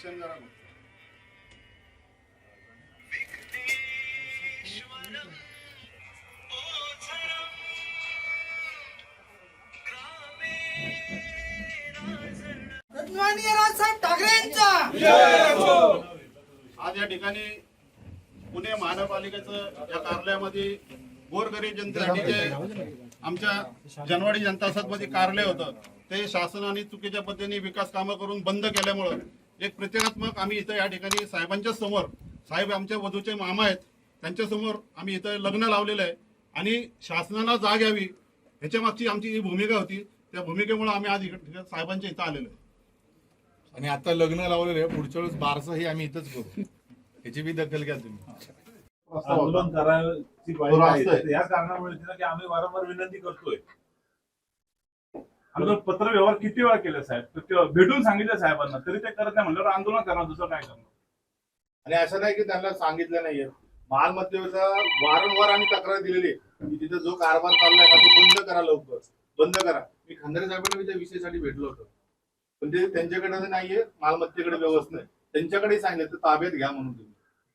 Action जरा. सन्माननीय राजसाहेब ठाकरे यांचा आज या ठिकाणी पुणे महानगरपालिकेचं या कार्यालयामध्ये गोरगरीब जनतेसाठी जे आमच्या जनवाडी जनता सदमध्ये कार्यालय होतं ते शासनाने चुकीच्या पद्धतीने विकास कामं करून बंद केल्यामुळं एक प्रतिकात्मक आम्ही इथं या ठिकाणी साहेबांच्या समोर साहेब आमच्या वधूचे मामा आहेत त्यांच्यासमोर आम्ही इथं लग्न लावलेलं आहे. आणि शासनाला जाग यावी ह्याच्या मागची आमची जी भूमिका होती त्या भूमिकेमुळे आम्ही आज इकडे साहेबांच्या इथं आलेलो आहे. आणि आता लग्न लावलेलं आहे पुढच्या वेळेस बारसं हे आम्ही इथंच करू. याची बी दखल घ्या तुम्ही. आंदोलन करायची. या कारणामुळे आम्ही वारंवार विनंती करतोय. आंदोलन पत्र व्यवहार किती वेळा केले साहेब? तर ते भेटून सांगितलं साहेबांना तरी ते करत नाही म्हणल्यावर आंदोलन करणार दुसरं काय करणार? आणि असं नाही की त्यांना सांगितलं नाहीये. मालमत्तेचा वारंवार आम्ही तक्रार दिलेली आहे की तिथे जो कारभार चाललाय ना तो बंद करा लवकर. बंद करा. मी खंदारे साहेबांना मी त्या विषयासाठी भेटलो होतो. पण ते त्यांच्याकडे नाहीये मालमत्तेकडे व्यवस्था आहे. त्यांच्याकडे सांगितलं तर ताब्यात घ्या म्हणून तुम्ही.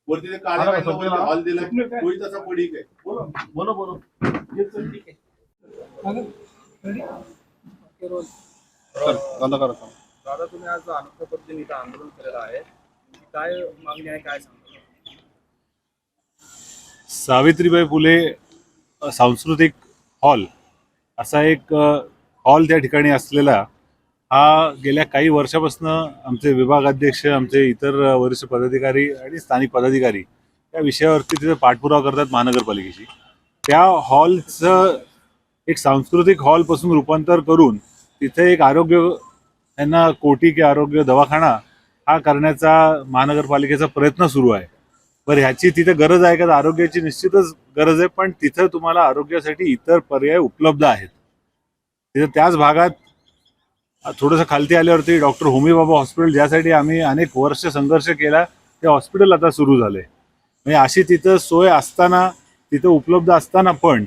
वरती ते काळे स्वप्नील, हॉल काय? तोही तसा पडीक आहे. बोला. बोलो बोलो. बंद करा दादा तुम्ही आज अनोख्या पद्धतीने इथं आंदोलन केलेलं आहे. तुमची काय मागणी आहे काय सांगता? सावित्रीबाई फुले सांस्कृतिक हॉल असा एक हॉल त्या ठिकाणी असलेला हा गेल्या काही वर्षापासून आमचे विभागाध्यक्ष आमचे इतर वरिष्ठ पदाधिकारी आणि स्थानिक पदाधिकारी या विषयावरती तिथे पाठपुरावा करतात महानगरपालिकेशी. त्या हॉलचं एक सांस्कृतिक हॉलपासून रूपांतर करून तिथे एक आरोग्य यांना कोटी की आरोग्य दवाखाना हा करण्याचा महानगरपालिकेचा प्रयत्न सुरू आहे. बरं ह्याची तिथे गरज आहे का? आरोग्याची निश्चितच गरज आहे पण तिथं तुम्हाला आरोग्यासाठी इतर पर्याय उपलब्ध आहेत. तिथं त्याच भागात थोडंसं खालती आल्यावरती डॉक्टर होमीबाबा हॉस्पिटल ज्यासाठी आम्ही अनेक वर्ष संघर्ष केला ते हॉस्पिटल आता सुरू झाले म्हणजे अशी तिथं सोय असताना तिथं उपलब्ध असताना पण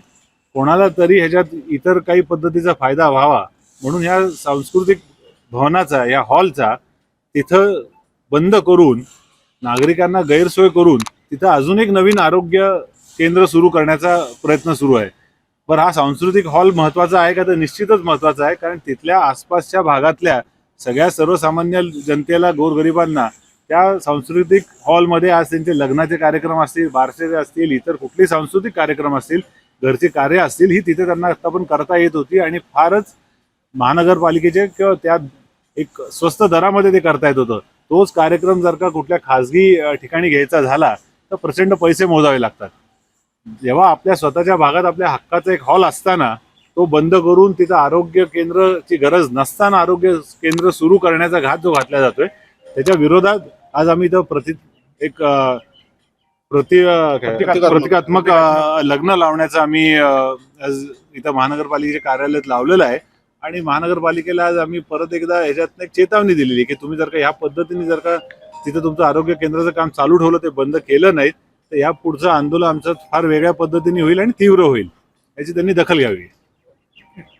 कोणाला तरी ह्याच्यात इतर काही पद्धतीचा फायदा व्हावा म्हणून ह्या सांस्कृतिक भवनाचा या हॉलचा तिथं बंद करून नागरिकांना गैरसोय करून तिथं अजून एक नवीन आरोग्य केंद्र सुरू करण्याचा प्रयत्न सुरू आहे. पण हा सांस्कृतिक हॉल महत्त्वाचा आहे का? तर निश्चितच महत्त्वाचा आहे कारण तिथल्या आसपासच्या भागातल्या सगळ्या सर्वसामान्य जनतेला गोरगरिबांना त्या सांस्कृतिक हॉलमध्ये आज त्यांचे लग्नाचे कार्यक्रम असतील बारसे असतील इतर कुठले सांस्कृतिक कार्यक्रम असतील घरची कार्य असतील ही तिथे त्यांना आता पण करता येत होती आणि फारच महानगरपालिकेचे किंवा त्या एक स्वस्त दरामध्ये ते करता येत होतं. तोच कार्यक्रम जर का कुठल्या खाजगी ठिकाणी घ्यायचा झाला तर प्रचंड पैसे मोजावे लागतात. जेव्हा आपल्या स्वतःच्या भागात आपल्या हक्काचा एक हॉल असताना तो बंद करून तिथं आरोग्य केंद्रची गरज नसताना आरोग्य केंद्र सुरू करण्याचा घात जो घातला जातोय त्याच्या विरोधात आज आम्ही इथं प्रति एक प्रति? प्रतिकात्मक. लग्न लावण्याचं आम्ही इथं महानगरपालिकेच्या कार्यालयात लावलेलं आहे आणि महानगरपालिकेला आज आम्ही परत एकदा ह्याच्यात एक चेतावणी दिलेली की तुम्ही जर का ह्या पद्धतीने जर का तिथं तुमचं आरोग्य केंद्राचं काम चालू ठेवलं ते बंद केलं नाही तर या पुढचं आंदोलन आमचं फार वेगळ्या पद्धतीने होईल आणि तीव्र होईल याची त्यांनी दखल घ्यावी